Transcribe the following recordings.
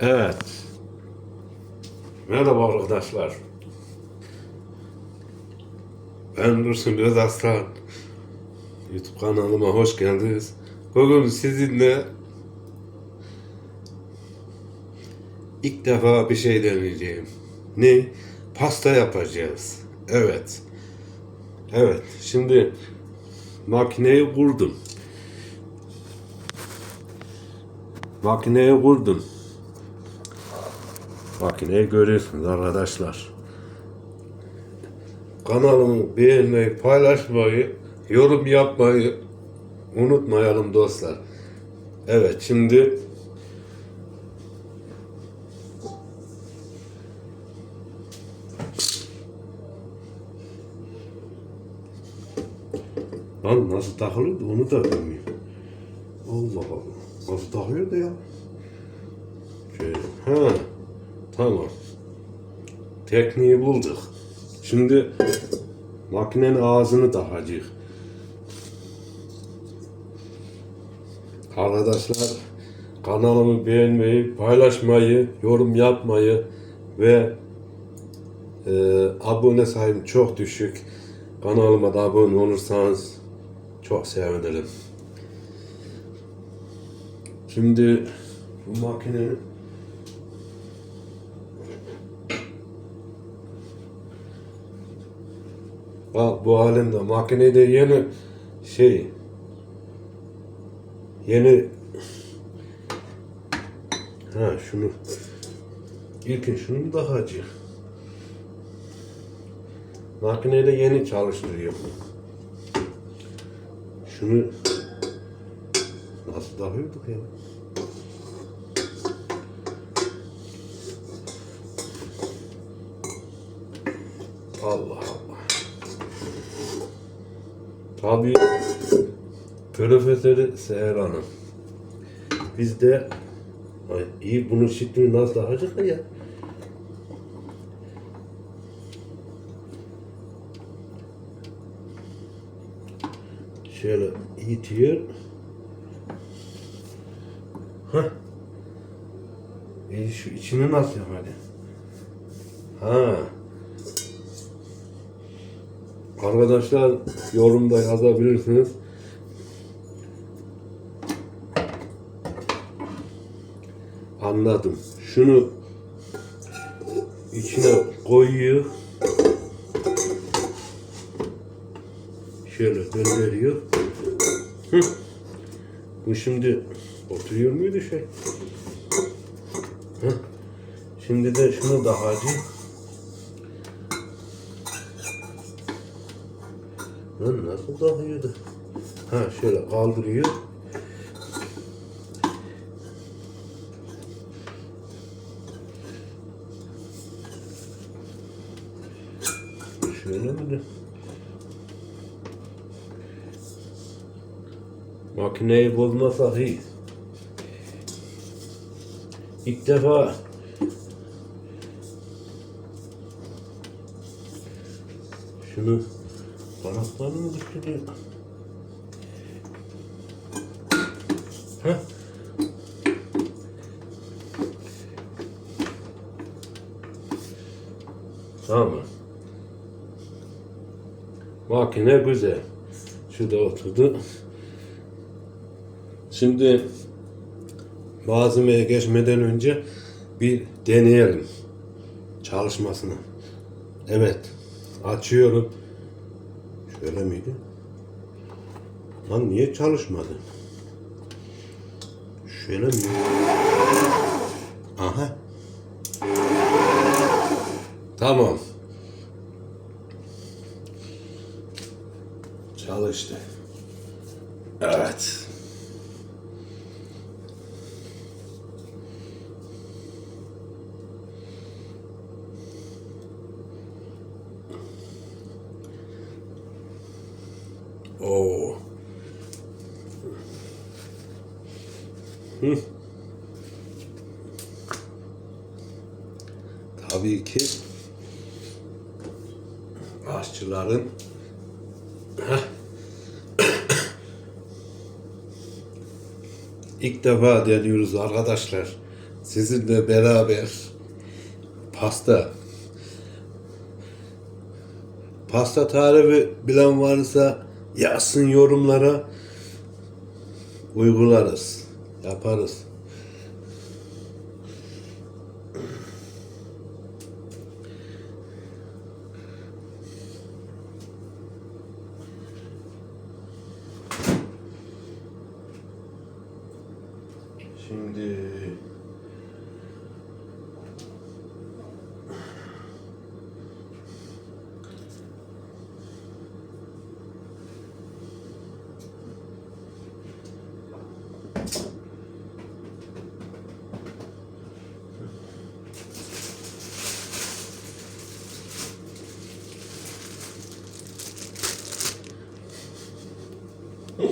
Evet. Merhaba arkadaşlar. Ben Dursun Özaslan. YouTube kanalıma hoş geldiniz. Bugün sizinle ilk defa bir şey deneyeceğim. Ne? Pasta yapacağız. Evet. Evet. Şimdi makineyi kurdum. Makineyi kurdum. Makineyi görüyorsunuz arkadaşlar. Kanalımı beğenmeyi, paylaşmayı, yorum yapmayı unutmayalım dostlar. Evet şimdi Lan nasıl takılıyordu onu da bilmiyorum. Allah Allah. Nasıl takıyordu ya? Şey, ha, tamam. Tekniği bulduk. Şimdi makinenin ağzını takacak. Arkadaşlar kanalımı beğenmeyi, paylaşmayı, yorum yapmayı ve e, abone sayım çok düşük. Kanalıma da abone olursanız çok sevinirim. Şimdi bu makinenin Bak bu halinde makinede yeni şey yeni ha şunu ilkin şunu daha acı. Makineyle yeni çalıştırıyor. Şunu nasıl takıyorduk ya? Allah Allah. Tabii Profesörü Seher Hanım. Biz de Ay, iyi bunun şeklini nasıl takacak ya? Şöyle itiyor. Hah. E şu içini nasıl yapmadı? Ha. Arkadaşlar yorumda yazabilirsiniz. Anladım. Şunu içine koyuyor. Şöyle döndürüyor. Hı. Bu şimdi oturuyor muydu şey? Hı. Şimdi de şunu da hacı. Lan nasıl takıyordu? Ha şöyle kaldırıyor. Şöyle mi de? Makineyi bozmasak iyi. İlk defa şunu kanatlarını mı düşürüyor? Heh. Tamam. Makine güzel. Şurada oturdu. Şimdi malzemeye geçmeden önce bir deneyelim çalışmasını. Evet. Açıyorum. Şöyle miydi? Lan niye çalışmadı? Şöyle mi? Aha. Tamam. Çalıştı. Evet. Oo. Tabii ki aşçıların. İlk defa deniyoruz arkadaşlar. sizinle beraber pasta pasta tarifi bilen varsa yazsın yorumlara uygularız yaparız. Şimdi pul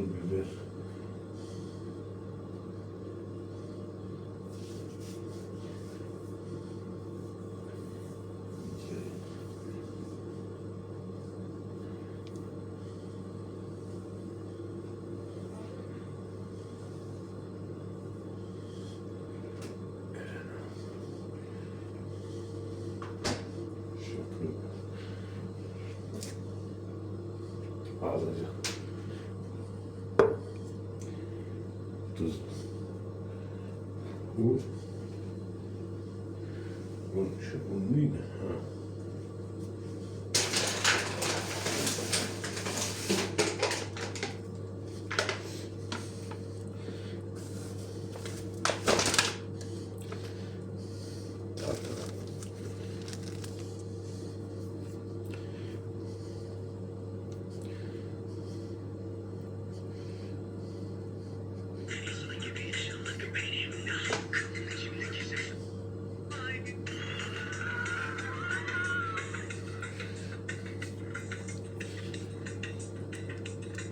biber. Azıcık. Tuz. Bu. Bu şu un muydu? Ha.